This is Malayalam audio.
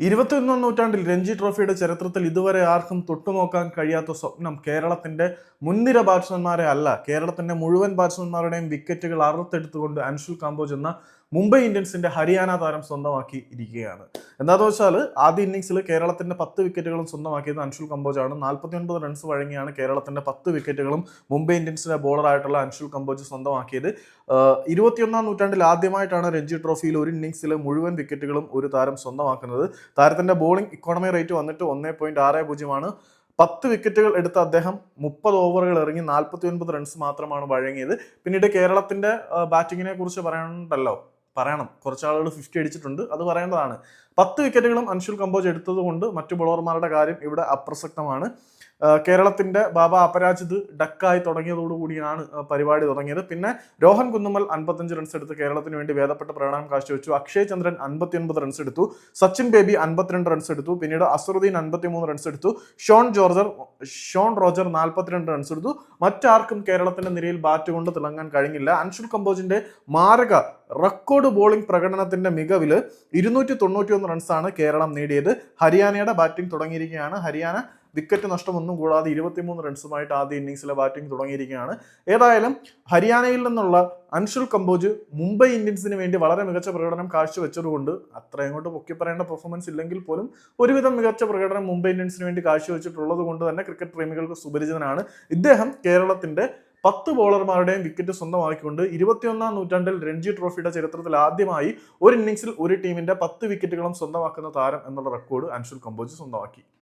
ഇരുപത്തിയൊന്നാം നൂറ്റാണ്ടിൽ രഞ്ജി ട്രോഫിയുടെ ചരിത്രത്തിൽ ഇതുവരെ ആർക്കും തൊട്ടുനോക്കാൻ കഴിയാത്ത സ്വപ്നം കേരളത്തിന്റെ മുൻനിര ബാറ്റ്സ്മാൻമാരെ അല്ല കേരളത്തിന്റെ മുഴുവൻ ബാറ്റ്സ്മാൻമാരുടെയും വിക്കറ്റുകൾ അറുത്തെടുത്തുകൊണ്ട് അൻഷുൽ കാമ്പോജ് എന്ന മുംബൈ ഇന്ത്യൻസിന്റെ ഹരിയാന താരം സ്വന്തമാക്കി ഇരിക്കുകയാണ്. എന്താണെന്ന് വെച്ചാൽ ആദ്യ ഇന്നിംഗ്സിൽ കേരളത്തിന്റെ പത്ത് വിക്കറ്റുകളും സ്വന്തമാക്കിയത് അൻഷുൽ കമ്പോജാണ്. നാൽപ്പത്തി ഒൻപത് റൺസ് വഴങ്ങിയാണ് കേരളത്തിന്റെ പത്ത് വിക്കറ്റുകളും മുംബൈ ഇന്ത്യൻസിന്റെ ബോളറായിട്ടുള്ള അൻഷുൽ കമ്പോജ് സ്വന്തമാക്കിയത്. ഇരുപത്തിയൊന്നാം നൂറ്റാണ്ടിൽ ആദ്യമായിട്ടാണ് രഞ്ജി ട്രോഫിയിൽ ഒരു ഇന്നിംഗ്സിൽ മുഴുവൻ വിക്കറ്റുകളും ഒരു താരം സ്വന്തമാക്കുന്നത്. താരത്തിന്റെ ബോളിംഗ് ഇക്കോണമി റേറ്റ് വന്നിട്ട് ഒന്നേ പോയിന്റ് ആറ് പൂജ്യമാണ്. പത്ത് വിക്കറ്റുകൾ എടുത്ത അദ്ദേഹം മുപ്പത് ഓവറുകൾ ഇറങ്ങി നാൽപ്പത്തി ഒൻപത് റൺസ് മാത്രമാണ് വഴങ്ങിയത്. പിന്നീട് കേരളത്തിന്റെ ബാറ്റിങ്ങിനെ കുറിച്ച് പറയണ്ടല്ലോ പറയണം. കുറച്ച് ആളുകൾ ഫിഫ്റ്റി അടിച്ചിട്ടുണ്ട്. അത് പറയേണ്ടതാണ്. പത്ത് വിക്കറ്റുകളും അൻഷുൽ കമ്പോജ് എടുത്തതുകൊണ്ട് മറ്റു ബോളർമാരുടെ കാര്യം ഇവിടെ അപ്രസക്തമാണ്. കേരളത്തിന്റെ ബാബ അപരാജിത് ഡക്കായി തുടങ്ങിയതോടുകൂടിയാണ് കൂടിയാണ് പരിപാടി തുടങ്ങിയത്. പിന്നെ രോഹൻ കുന്നുമൽ അൻപത്തഞ്ച് റൺസ് എടുത്ത് കേരളത്തിന് വേണ്ടി വേദപ്പെട്ട പ്രകടനം കാഴ്ചവെച്ചു. അക്ഷയ് ചന്ദ്രൻ അൻപത്തിയൊൻപത് റൺസ് എടുത്തു. സച്ചിൻ ബേബി അൻപത്തിരണ്ട് റൺസ് എടുത്തു. പിന്നീട് അസറുദ്ദീൻ അൻപത്തിമൂന്ന് റൺസ് എടുത്തു. ഷോൺ ജോർജർ ഷോൺ റോജർ നാൽപ്പത്തിരണ്ട് റൺസ് എടുത്തു. മറ്റാർക്കും കേരളത്തിന്റെ നിരയിൽ ബാറ്റ് കൊണ്ട് തിളങ്ങാൻ കഴിഞ്ഞില്ല. അൻഷുൽ കമ്പോജിന്റെ മാരക റെക്കോർഡ് ബോളിംഗ് പ്രകടനത്തിന്റെ മികവിൽ ഇരുന്നൂറ്റി തൊണ്ണൂറ്റി റൺസാണ് കേരളം നേടിയത്. ഹരിയാനയുടെ ബാറ്റിംഗ് തുടങ്ങിയിരിക്കുകയാണ്. ഹരിയാന വിക്കറ്റ് നഷ്ടമൊന്നും കൂടാതെ ഇരുപത്തിമൂന്ന് റൺസുമായിട്ട് ആദ്യ ഇന്നിംഗ്സിലെ ബാറ്റിംഗ് തുടങ്ങിയിരിക്കുകയാണ്. ഏതായാലും ഹരിയാനയിൽ നിന്നുള്ള അൻഷുൽ കമ്പോജ് മുംബൈ ഇന്ത്യൻസിന് വേണ്ടി വളരെ മികച്ച പ്രകടനം കാഴ്ചവെച്ചതുകൊണ്ട് അത്ര പൊക്കി പറയേണ്ട പെർഫോമൻസ് ഇല്ലെങ്കിൽ പോലും ഒരുവിധം മികച്ച പ്രകടനം മുംബൈ ഇന്ത്യൻസിന് വേണ്ടി കാഴ്ചവെച്ചിട്ടുള്ളത് കൊണ്ട് തന്നെ ക്രിക്കറ്റ് പ്രേമികൾക്ക് സുപരിചിതനാണ്. ഇദ്ദേഹം കേരളത്തിന്റെ പത്ത് ബോളർമാരുടെയും വിക്കറ്റ് സ്വന്തമാക്കിക്കൊണ്ട് ഇരുപത്തിയൊന്നാം നൂറ്റാണ്ടിൽ രഞ്ജി ട്രോഫിയുടെ ചരിത്രത്തിൽ ആദ്യമായി ഒരു ഇന്നിംഗ്സിൽ ഒരു ടീമിന്റെ പത്ത് വിക്കറ്റുകളും സ്വന്തമാക്കുന്ന താരം എന്നുള്ള റെക്കോർഡ് അൻഷുൽ കമ്പോജ് സ്വന്തമാക്കി.